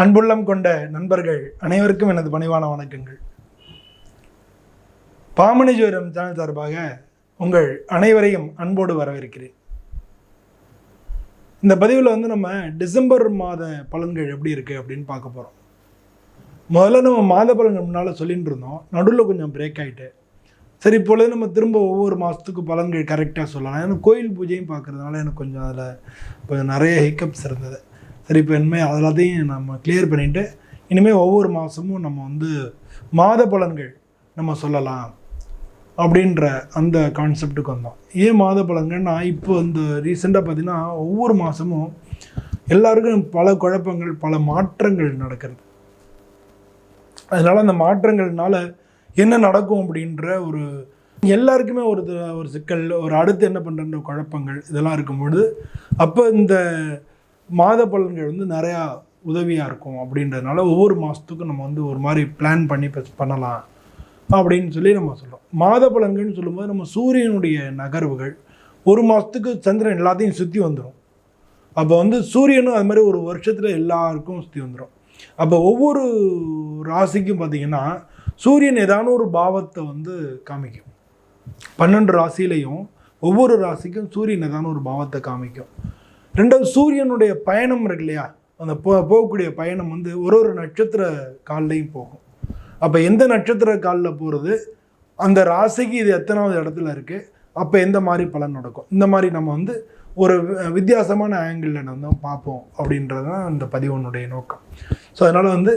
அன்புள்ளம் கொண்ட நண்பர்கள் அனைவருக்கும் எனது பணிவான வணக்கங்கள். பாமணி ஜோரம் சேனல் சார்பாக உங்கள் அனைவரையும் அன்போடு வரவேற்கிறேன். இந்த பதிவில் வந்து நம்ம டிசம்பர் மாத பலன்கள் எப்படி இருக்குது அப்படின்னு பார்க்க போகிறோம் முதல்ல நம்ம மாத பலன்கள் முன்னால் சொல்லிட்டு இருந்தோம். நடுவில் கொஞ்சம் பிரேக் ஆகிட்டு சரி இப்பொழுது நம்ம திரும்ப ஒவ்வொரு மாதத்துக்கு பலன்கள் கரெக்டாக சொல்லலாம். ஏன்னா கோயில் பூஜையும் பார்க்குறதுனால எனக்கு கொஞ்சம் அதில் கொஞ்சம் நிறைய ஹிக்கப்ஸ் இருந்தது. சரி இப்போ இனிமேல் அதெல்லாத்தையும் நம்ம கிளியர் பண்ணிவிட்டு இனிமேல் ஒவ்வொரு மாதமும் நம்ம வந்து மாத பலன்கள் நம்ம சொல்லலாம் அப்படின்ற அந்த கான்செப்டுக்கு வந்தோம். ஏன் மாத பலன்கள்னா இப்போ இந்த ரீசெண்டாக பார்த்தீங்கன்னா ஒவ்வொரு மாதமும் எல்லாருக்கும் பல குழப்பங்கள் பல மாற்றங்கள் நடக்கிறது. அதனால் அந்த மாற்றங்கள்னால என்ன நடக்கும் அப்படின்ற ஒரு எல்லாருக்குமே ஒரு ஒரு சிக்கல் ஒரு அடுத்து என்ன பண்ணுற குழப்பங்கள் இதெல்லாம் இருக்கும்பொழுது அப்போ இந்த மாத பலன்கள் வந்து நிறையா உதவியாக இருக்கும் அப்படின்றதுனால ஒவ்வொரு மாதத்துக்கும் நம்ம வந்து ஒரு மாதிரி பிளான் பண்ணி பண்ணலாம் அப்படின்னு சொல்லி நம்ம சொல்கிறோம் மாத பலன்கள்னு சொல்லும்போது நம்ம சூரியனுடைய நகர்வுகள் ஒரு மாதத்துக்கு சந்திரன் எல்லாத்தையும் சுற்றி வந்துடும் அப்போ வந்து சூரியனும் அது மாதிரி ஒரு வருஷத்தில் எல்லாருக்கும் சுற்றி வந்துடும் அப்போ ஒவ்வொரு ராசிக்கும் பார்த்தீங்கன்னா சூரியன் ஏதான ஒரு பாவத்தை வந்து காமிக்கும். பன்னெண்டு ராசியிலையும் ஒவ்வொரு ராசிக்கும் சூரியன் ஏதான ஒரு பாவத்தை காமிக்கும். ரெண்டாவது சூரியனுடைய பயணம் இருக்கு இல்லையா? அந்த போ போகக்கூடிய பயணம் வந்து ஒரு ஒரு நட்சத்திர கால்லையும் போகும். அப்போ எந்த நட்சத்திர காலில் போகிறது அந்த ராசிக்கு இது எத்தனாவது இடத்துல இருக்குது அப்போ எந்த மாதிரி பலன் நடக்கும்? இந்த மாதிரி நம்ம வந்து ஒரு வித்தியாசமான ஆங்கிளில் நம்ம பார்ப்போம் அப்படின்றது தான் இந்த பதிவனுடைய நோக்கம். ஸோ அதனால் வந்து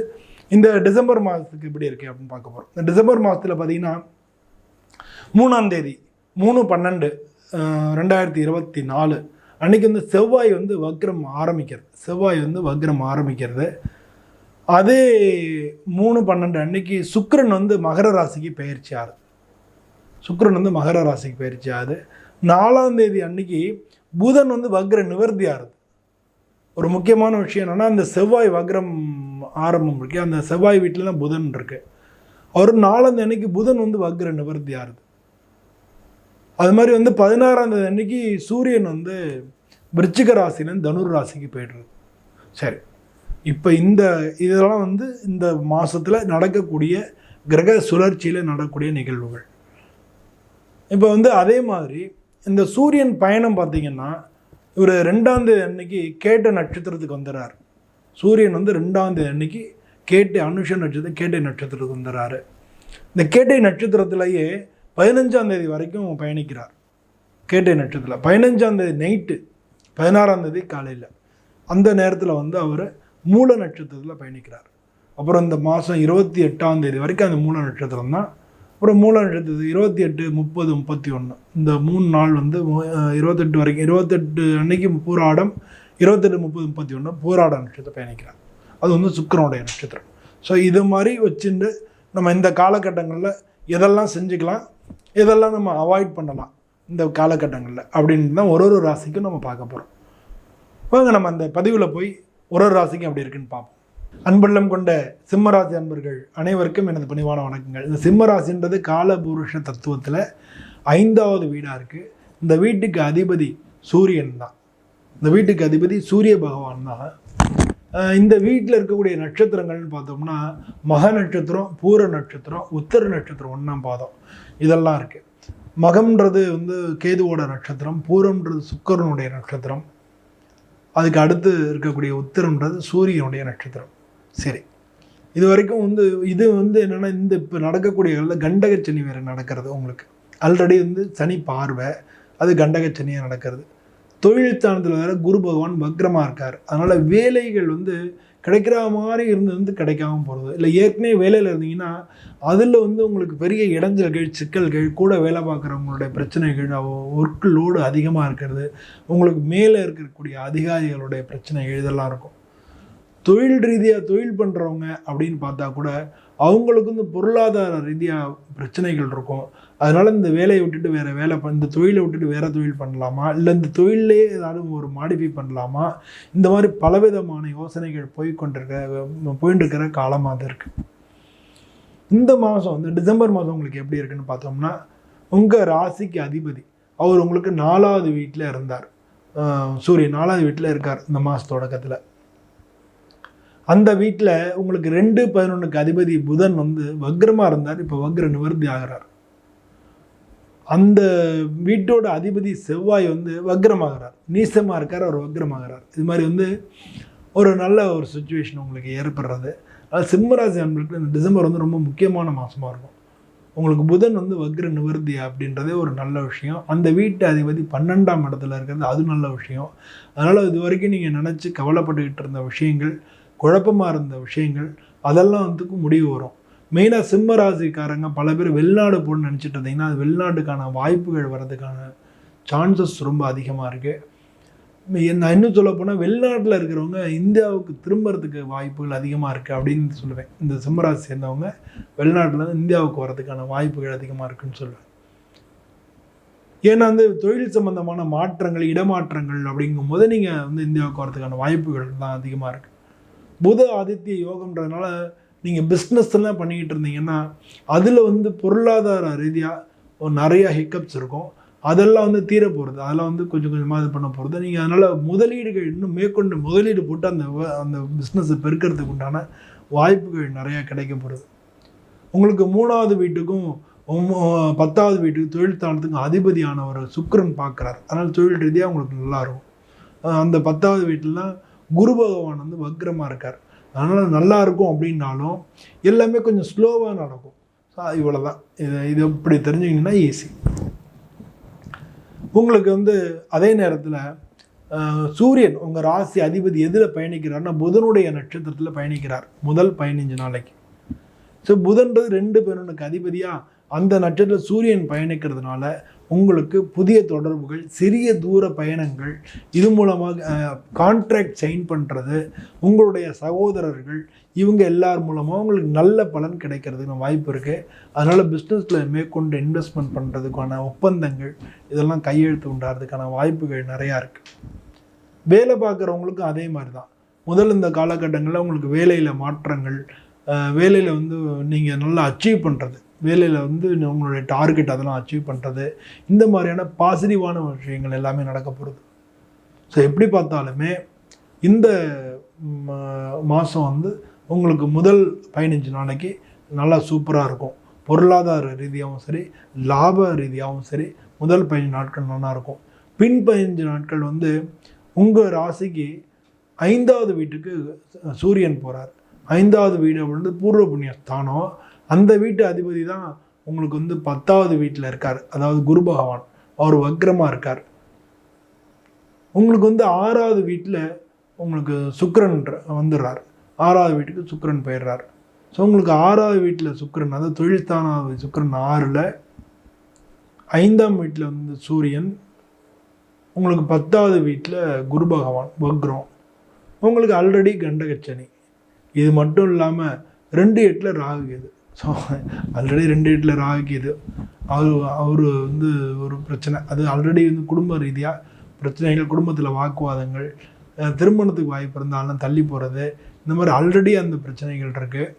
இந்த டிசம்பர் மாதத்துக்கு எப்படி இருக்குது அப்படின்னு பார்க்க போகிறோம் இந்த டிசம்பர் மாதத்தில் பார்த்தீங்கன்னா மூணாம் தேதி மூணு பன்னெண்டு ரெண்டாயிரத்தி இருபத்தி நாலு அன்னைக்கு வந்து செவ்வாய் வந்து வக்ரம் ஆரம்பிக்கிறது. செவ்வாய் வந்து வக்ரம் ஆரம்பிக்கிறது. அதே மூணு பன்னெண்டு அன்னைக்கு சுக்கிரன் வந்து மகர ராசிக்கு பயிற்சி ஆகுது. சுக்கரன் வந்து மகர ராசிக்கு பயிற்சி ஆகுது. நாலாம் தேதி அன்னைக்கு புதன் வந்து வக்ர நிவர்த்தி ஆகுது. ஒரு முக்கியமான விஷயம் என்னென்னா அந்த செவ்வாய் வக்ரம் ஆரம்பம் இருக்கு. அந்த செவ்வாய் வீட்டில் தான் புதன் இருக்கு. அவர் நாலாம் தேதி அன்னைக்கு புதன் வந்து வக்ர நிவர்த்தி ஆகுது. அது மாதிரி வந்து பதினாறாம் தேதி அன்னைக்கு சூரியன் வந்து விருச்சிக ராசிலேருந்து தனுர் ராசிக்கு போய்டுறது. சரி. இப்போ இந்த இதெல்லாம் வந்து இந்த மாதத்தில் நடக்கக்கூடிய கிரக சுழற்சியில் நடக்கக்கூடிய நிகழ்வுகள். இப்போ வந்து அதே மாதிரி இந்த சூரியன் பயணம் பார்த்திங்கன்னா இவர் ரெண்டாம் தேதி அன்னைக்கு கேட்ட நட்சத்திரத்துக்கு வந்துடுறார் சூரியன் வந்து ரெண்டாம் தேதி அன்னைக்கு கேட்டை அனுஷ நட்சத்திரம் கேட்டை நட்சத்திரத்துக்கு வந்துடுறாரு இந்த கேட்டை நட்சத்திரத்திலேயே பதினஞ்சாம் தேதி வரைக்கும் பயணிக்கிறார். கேட்டை நட்சத்திரம். பதினஞ்சாம் தேதி நைட்டு பதினாறாம் தேதி காலையில். அந்த நேரத்தில் வந்து அவர் மூல நட்சத்திரத்தில் பயணிக்கிறார். அப்புறம் இந்த மாதம் இருபத்தி எட்டாம் தேதி வரைக்கும் அந்த மூல நட்சத்திரம் தான். அப்புறம் மூல நட்சத்திரம் இருபத்தி எட்டு முப்பது முப்பத்தி ஒன்று இந்த மூணு நாள் வந்து இருபத்தெட்டு வரைக்கும் இருபத்தெட்டு அன்னைக்கு பூராடம் இருபத்தெட்டு முப்பது முப்பத்தி ஒன்று பூராட நட்சத்திரம் பயணிக்கிறார். அது வந்து சுக்கரனுடைய நட்சத்திரம். ஸோ இது மாதிரி வச்சுட்டு நம்ம இந்த காலகட்டங்களில் எதெல்லாம் செஞ்சுக்கலாம் எதெல்லாம் நம்ம அவாய்ட் பண்ணலாம் இந்த காலகட்டங்களில் அப்படின்னு தான் ஒரு ஒரு ராசிக்கும் நம்ம பார்க்க போகிறோம் வாங்க நம்ம அந்த பதிவில் போய் ஒரு ஒரு ராசிக்கும் அப்படி இருக்குன்னு பார்ப்போம். அன்புள்ளம் கொண்ட சிம்மராசி அன்பர்கள் அனைவருக்கும் எனது பணிவான வணக்கங்கள். இந்த சிம்மராசின்றது காலபுருஷ தத்துவத்தில் ஐந்தாவது வீடாக இருக்குது இந்த வீட்டுக்கு அதிபதி சூரியன் தான். இந்த வீட்டுக்கு அதிபதி சூரிய பகவான் தான். இந்த வீட்டில் இருக்கக்கூடிய நட்சத்திரங்கள்னு பார்த்தோம்னா மக நட்சத்திரம் பூர நட்சத்திரம் உத்தர நட்சத்திரம் ஒன்றாம் பாதம். இதெல்லாம் இருக்குது மகம்ன்றது வந்து கேதுவோட நட்சத்திரம் பூரம்ன்றது சுக்கரனுடைய நட்சத்திரம். அதுக்கு அடுத்து இருக்கக்கூடிய உத்திரம்ன்றது சூரியனுடைய நட்சத்திரம். சரி. இது வரைக்கும் வந்து இது வந்து என்னென்னா இந்த இப்போ நடக்கக்கூடிய கண்டக சனி வேறு நடக்கிறது உங்களுக்கு. ஆல்ரெடி வந்து சனி பார்வை அது கண்டக சனியாக நடக்கிறது. தொழில் ஸ்தானத்தில் வேறு குரு பகவான் வக்ரமாக இருக்கார். அதனால் வேலைகள் வந்து கிடைக்கிற மாதிரி இருந்து வந்து கிடைக்காம போகிறது இல்லை ஏற்கனவே வேலையில் இருந்தீங்கன்னா அதில் வந்து உங்களுக்கு பெரிய இடைஞ்சல்கள் சிக்கல்கள் கூட வேலை பார்க்குறவங்களுடைய பிரச்சனைகள் ஒர்க் லோடு அதிகமாக இருக்கிறது உங்களுக்கு மேலே இருக்கக்கூடிய அதிகாரிகளுடைய பிரச்சனைகள் இதெல்லாம் இருக்கும். தொழில் ரீதியாக தொழில் பண்ணுறவங்க அப்படின்னு பார்த்தா கூட அவங்களுக்கு வந்து பொருளாதார ரீதியாக பிரச்சனைகள் இருக்கும். அதனால் இந்த வேலையை விட்டுட்டு வேறு வேலை பண் இந்த தொழிலை விட்டுட்டு வேறு தொழில் பண்ணலாமா? இல்லை இந்த தொழிலே ஏதாவது ஒரு மாடிஃபை பண்ணலாமா? இந்த மாதிரி பலவிதமான யோசனைகள் போய்கொண்டிருக்க போயின்ட்டுருக்கிற காலமாக தான் இருக்குது இந்த மாதம் இந்த டிசம்பர் மாதம் உங்களுக்கு எப்படி இருக்குன்னு பார்த்தோம்னா உங்கள் ராசிக்கு அதிபதி அவர் உங்களுக்கு நாலாவது வீட்டில் இருந்தார். சூரியன் நாலாவது வீட்டில் இருக்கார் இந்த மாத தொடக்கத்தில் அந்த வீட்டில் உங்களுக்கு ரெண்டு பதினொன்றுக்கு அதிபதி புதன் வந்து வக்ரமாக இருந்தார். இப்போ வக்ர நிவர்த்தி ஆகிறார். அந்த வீட்டோட அதிபதி செவ்வாய் வந்து வக்ரமாகிறார். நீசமாக இருக்கார் அவர் வக்ரமாகிறார். இது மாதிரி வந்து ஒரு நல்ல ஒரு சுச்சுவேஷன் உங்களுக்கு ஏற்படுறது. அதாவது சிம்மராசி அன்பர்களுக்கு இந்த டிசம்பர் வந்து ரொம்ப முக்கியமான மாதமாக இருக்கும். உங்களுக்கு புதன் வந்து வக்ர நிவர்த்தி அப்படின்றதே ஒரு நல்ல விஷயம். அந்த வீட்டு அதிபதி பன்னெண்டாம் இடத்துல இருக்கிறது அது நல்ல விஷயம். அதனால் இது வரைக்கும் நீங்கள் நினச்சி கவலைப்பட்டுக்கிட்டு இருந்த விஷயங்கள் குழப்பமாக இருந்த விஷயங்கள் அதெல்லாம் வந்துக்கும் முடிவு வரும். மெயினாக சிம்ம ராசிக்காரங்க பல பேர் வெளிநாடு போகணும்னு நினச்சிட்டு இருந்தீங்கன்னா அது வெளிநாட்டுக்கான வாய்ப்புகள் வர்றதுக்கான சான்சஸ் ரொம்ப அதிகமாக இருக்குது நான் இன்னும் சொல்ல போனால் வெளிநாட்டில் இருக்கிறவங்க இந்தியாவுக்கு திரும்புறதுக்கு வாய்ப்புகள் அதிகமாக இருக்குது அப்படின்னு சொல்லுவேன். இந்த சிம்மராசி சேர்ந்தவங்க வெளிநாட்டில் இந்தியாவுக்கு வரதுக்கான வாய்ப்புகள் அதிகமாக இருக்குன்னு சொல்லுவேன். ஏன்னா வந்து தொழில் சம்பந்தமான மாற்றங்கள் இடமாற்றங்கள் அப்படிங்கும் போது நீங்கள் வந்து இந்தியாவுக்கு வரதுக்கான வாய்ப்புகள் தான் அதிகமாக இருக்குது புத ஆதித்ய யோகம்ன்றதுனால நீங்கள் பிஸ்னஸ்லாம் பண்ணிக்கிட்டு இருந்தீங்கன்னா அதில் வந்து பொருளாதார ரீதியாக நிறையா ஹிக்கப்ஸ் இருக்கும். அதெல்லாம் வந்து தீர போகிறது அதெல்லாம் வந்து கொஞ்சம் கொஞ்சமாக இது பண்ண போகிறது நீங்கள் அதனால் முதலீடுகள் இன்னும் மேற்கொண்டு முதலீடு போட்டு அந்த வ- அந்த பிஸ்னஸை பெருக்கிறதுக்கு உண்டான வாய்ப்புகள் நிறையா கிடைக்க போகிறது உங்களுக்கு மூணாவது வீட்டுக்கும் பத்தாவது வீட்டுக்கு தொழில் தானத்துக்கும் அதிபதியானவர் சுக்கரன் பார்க்குறார். அதனால் தொழில் ரீதியாக உங்களுக்கு நல்லா இருக்கும். அந்த பத்தாவது வீட்டிலலாம் குரு பகவான் வந்து வக்ரமாக இருக்கார். அதனால் நல்லா இருக்கும் அப்படின்னாலும் எல்லாமே கொஞ்சம் ஸ்லோவாக நடக்கும். இவ்வளோ தான் இது இது இப்படி தெரிஞ்சுக்கிங்கன்னா ஈஸி உங்களுக்கு வந்து அதே நேரத்தில் சூரியன் உங்கள் ராசி அதிபதி எதில் பயணிக்கிறார்னா புதனுடைய நட்சத்திரத்தில் பயணிக்கிறார். முதல் பதினஞ்சு நாளைக்கு. ஸோ புதன்றது ரெண்டு பேருக்கு அதிபதியாக அந்த நட்சத்திரத்தில் சூரியன் பயணிக்கிறதுனால உங்களுக்கு புதிய தொடர்புகள் சிறிய தூர பயணங்கள் இது மூலமாக கான்ட்ராக்ட் சைன் பண்ணுறது உங்களுடைய சகோதரர்கள் இவங்க எல்லார் மூலமாக உங்களுக்கு நல்ல பலன் கிடைக்கிறதுக்கு வாய்ப்பு இருக்குது அதனால் பிஸ்னஸில் மேற்கொண்டு இன்வெஸ்ட்மெண்ட் பண்ணுறதுக்கான ஒப்பந்தங்கள் இதெல்லாம் கையெழுத்து உண்டாகிறதுக்கான வாய்ப்புகள் நிறையா இருக்குது வேலை பார்க்குறவங்களுக்கும் அதே மாதிரி தான் முதல் இந்த காலகட்டங்களில் உங்களுக்கு வேலையில் மாற்றங்கள் வேலையில் வந்து நீங்கள் நல்லா அச்சீவ் பண்ணுறது வேலையில் வந்து உங்களுடைய டார்கெட் அதெல்லாம் அச்சீவ் பண்ணுறது இந்த மாதிரியான பாசிட்டிவான விஷயங்கள் எல்லாமே நடக்க போகிறது ஸோ எப்படி பார்த்தாலுமே இந்த மாதம் வந்து உங்களுக்கு முதல் பதினஞ்சு நாளைக்கு நல்லா சூப்பராக இருக்கும். பொருளாதார ரீதியாகவும் சரி லாப ரீதியாகவும் சரி முதல் பதினஞ்சு நாட்கள் நல்லா இருக்கும். பின் பதினஞ்சு நாட்கள் வந்து உங்கள் ராசிக்கு ஐந்தாவது வீட்டுக்கு சூரியன் போகிறார் ஐந்தாவது வீடு வந்து பூர்வ புண்ணிய ஸ்தானம் அந்த வீட்டு அதிபதி தான் உங்களுக்கு வந்து பத்தாவது வீட்டில் இருக்கார். அதாவது குரு பகவான். அவர் வக்ரமாக இருக்கார். உங்களுக்கு வந்து ஆறாவது வீட்டில் உங்களுக்கு சுக்கரன் வந்துடுறார். ஆறாவது வீட்டுக்கு சுக்கரன் போயிடுறார். ஸோ உங்களுக்கு ஆறாவது வீட்டில் சுக்கிரன் அதாவது தொழில்தானாவது சுக்கரன் ஆறில் ஐந்தாம் வீட்டில் வந்து சூரியன் உங்களுக்கு பத்தாவது வீட்டில் குரு பகவான் வக்ரம். உங்களுக்கு ஆல்ரெடி கண்டகச்சனி. இது மட்டும் இல்லாமல் ரெண்டு எட்டில் ராகு கேது. ஸோ ஆல்ரெடி ரெண்டு வீட்டில் ராகு அவர் அவர் வந்து ஒரு பிரச்சனை. அது ஆல்ரெடி வந்து குடும்ப ரீதியாக பிரச்சனைகள் குடும்பத்தில் வாக்குவாதங்கள் திருமணத்துக்கு வாய்ப்பு இருந்தாலும் தள்ளி போகிறது இந்த மாதிரி ஆல்ரெடி அந்த பிரச்சனைகள் இருக்குது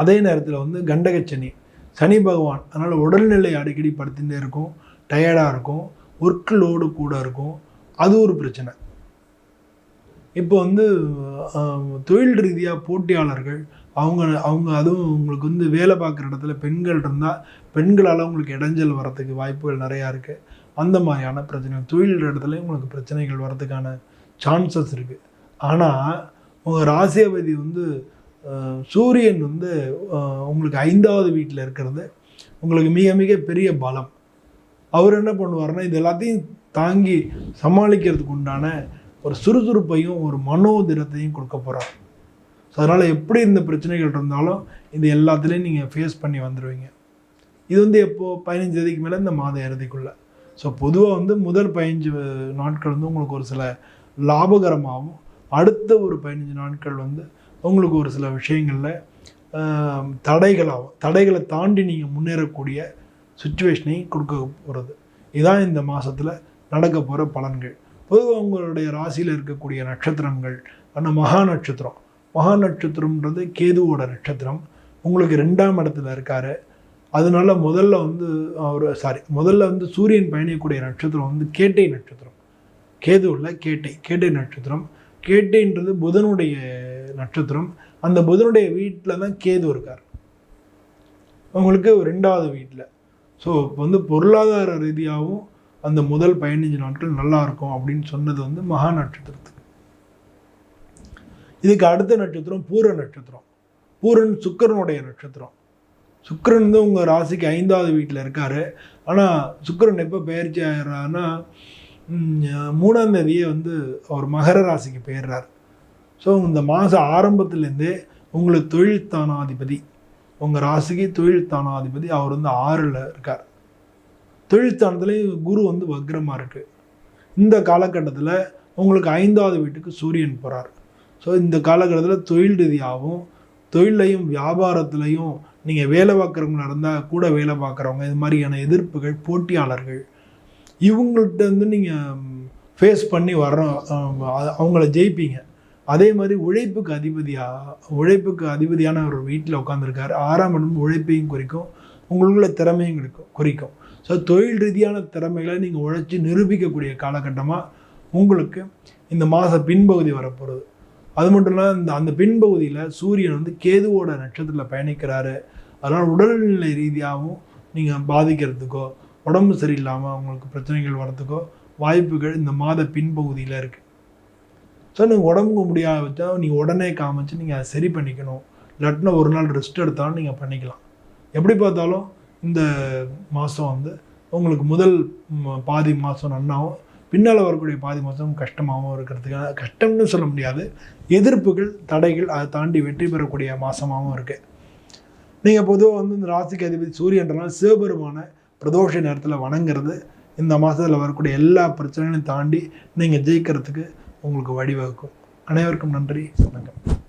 அதே நேரத்தில் வந்து கண்டகச்சனி சனி. பகவான் அதனால் உடல்நிலை அடிக்கடி படுத்துட்டே இருக்கும். டயர்டாக இருக்கும். ஒர்க் லோடு கூட இருக்கும். அது ஒரு பிரச்சனை. இப்போ வந்து தொழில் ரீதியாக போட்டியாளர்கள் அவங்க அவங்க அதுவும் உங்களுக்கு வந்து வேலை பார்க்குற இடத்துல பெண்கள் இருந்தால் பெண்களால் உங்களுக்கு இடைஞ்சல் வரத்துக்கு வாய்ப்புகள் நிறையா இருக்குது அந்த மாதிரியான பிரச்சனை தொழில் இடத்துல உங்களுக்கு பிரச்சனைகள் வரதுக்கான சான்சஸ் இருக்குது ஆனால் உங்கள் ராசியாபதி வந்து சூரியன் வந்து உங்களுக்கு ஐந்தாவது வீட்டில் இருக்கிறது உங்களுக்கு மிக மிக பெரிய பலம். அவர் என்ன பண்ணுவாருன்னா இது எல்லாத்தையும் தாங்கி சமாளிக்கிறதுக்கு உண்டான ஒரு சுறுசுறுப்பையும் ஒரு மனோதிரத்தையும் கொடுக்க போகிறார் ஸோ அதனால் எப்படி இந்த பிரச்சனைகள் இருந்தாலும் இது எல்லாத்துலேயும் நீங்கள் ஃபேஸ் பண்ணி வந்துடுவீங்க இது வந்து எப்போது பதினஞ்சு தேதிக்கு மேலே இந்த மாத இறுதிக்குள்ளே. ஸோ பொதுவாக வந்து முதல் பதினஞ்சு நாட்கள் வந்து உங்களுக்கு ஒரு சில லாபகரமாகவும் அடுத்த ஒரு பதினஞ்சு நாட்கள் வந்து உங்களுக்கு ஒரு சில விஷயங்களில் தடைகளாகும் தடைகளை தாண்டி நீங்கள் முன்னேறக்கூடிய சுச்சுவேஷனையும் கொடுக்க போகிறது இதுதான் இந்த மாதத்தில் நடக்க போகிற பலன்கள். பொதுவாக உங்களுடைய ராசியில் இருக்கக்கூடிய நட்சத்திரங்கள் அந்த மகா நட்சத்திரம் மகா நட்சத்திரம்ன்றது கேதுவோட நட்சத்திரம். உங்களுக்கு ரெண்டாம் இடத்துல இருக்கார். அதனால முதல்ல வந்து அவர் சாரி முதல்ல வந்து சூரியன் பயணிக்கக்கூடிய நட்சத்திரம் வந்து கேட்டை நட்சத்திரம். கேது உள்ள கேட்டை கேட்டை நட்சத்திரம். கேட்டைன்றது புதனுடைய நட்சத்திரம். அந்த புதனுடைய வீட்டில் தான் கேது இருக்கார். உங்களுக்கு ரெண்டாவது வீட்டில் ஸோ இப்போ வந்து பொருளாதார ரீதியாகவும் அந்த முதல் பதினஞ்சு நாட்கள் நல்லாயிருக்கும் அப்படின்னு சொன்னது வந்து மகா நட்சத்திரத்துக்கு. இதுக்கு அடுத்த நட்சத்திரம் பூர நட்சத்திரம். பூரன் சுக்கரனுடைய நட்சத்திரம். சுக்கரன் வந்து உங்கள் ராசிக்கு ஐந்தாவது வீட்டில் இருக்கார். ஆனால் சுக்கிரன் எப்போ பயிற்சி ஆகிறாருன்னா மூணாம் தேதியே வந்து அவர் மகர ராசிக்கு போயிடுறார் ஸோ இந்த மாத ஆரம்பத்துலேருந்தே உங்களுக்கு தொழில் தானாதிபதி. உங்கள் ராசிக்கு தொழில் தானாதிபதி அவர் வந்து ஆறில் இருக்கார். தொழில்ஸ்தானத்துலேயும் குரு வந்து வக்ரமாக இருக்குது இந்த காலகட்டத்தில் உங்களுக்கு ஐந்தாவது வீட்டுக்கு சூரியன் போகிறார் ஸோ இந்த காலகட்டத்தில் தொழில் ரீதியாகவும் தொழிலையும் வியாபாரத்துலையும் நீங்கள் வேலை பார்க்குறவங்களா இருந்தால் கூட வேலை பார்க்குறவங்க இது மாதிரியான எதிர்ப்புகள் போட்டியாளர்கள் இவங்கள்ட்ட வந்து நீங்கள் ஃபேஸ் பண்ணி வர்றோம் அவங்கள ஜெயிப்பீங்க. அதே மாதிரி உழைப்புக்கு அதிபதியாக உழைப்புக்கு அதிபதியான ஒரு வீட்டில் உட்காந்துருக்காரு ஆறாம் இடம் உழைப்பையும் குறிக்கும் உங்களுக்குள்ள திறமையும் கிடைக்கும் குறிக்கும். ஸோ தொழில் ரீதியான திறமைகளை நீங்கள் உழைச்சி நிரூபிக்கக்கூடிய காலகட்டமாக உங்களுக்கு இந்த மாத பின்பகுதி வரப்போகிறது அது மட்டும் இல்லாமல் இந்த அந்த பின்பகுதியில் சூரியன் வந்து கேதுவோட நட்சத்திரத்தில் பயணிக்கிறாரு. அதனால் உடல்நிலை ரீதியாகவும் நீங்கள் பாதிக்கிறதுக்கோ உடம்பு சரியில்லாமல் உங்களுக்கு பிரச்சனைகள் வரத்துக்கோ வாய்ப்புகள் இந்த மாத பின்பகுதியில் இருக்குது ஸோ நீங்கள் உடம்புக்கு முடியாத வச்சா நீங்கள் உடனே காமிச்சு நீங்கள் அதை சரி பண்ணிக்கணும். இல்லாட்டினா ஒரு நாள் ரெஸ்ட் எடுத்தாலும் நீங்கள் பண்ணிக்கலாம். எப்படி பார்த்தாலும் இந்த மாதம் வந்து உங்களுக்கு முதல் பாதி மாதம் நன்னாவும் பின்னால் வரக்கூடிய பாதி மாதம் கஷ்டமாகவும் இருக்கிறதுக்கான கஷ்டம்னு சொல்ல முடியாது. எதிர்ப்புகள் தடைகள் அதை தாண்டி வெற்றி பெறக்கூடிய மாதமாகவும் இருக்குது நீங்கள் பொதுவாக வந்து இந்த ராசிக்கு அதிபதி சூரியன்றனால சிவபெருமான பிரதோஷ நேரத்தில் வணங்குறது. இந்த மாதத்தில் வரக்கூடிய எல்லா பிரச்சனைகளையும் தாண்டி நீங்கள் ஜெயிக்கிறதுக்கு உங்களுக்கு வழிவகுக்கும். அனைவருக்கும் நன்றி வணக்கம்.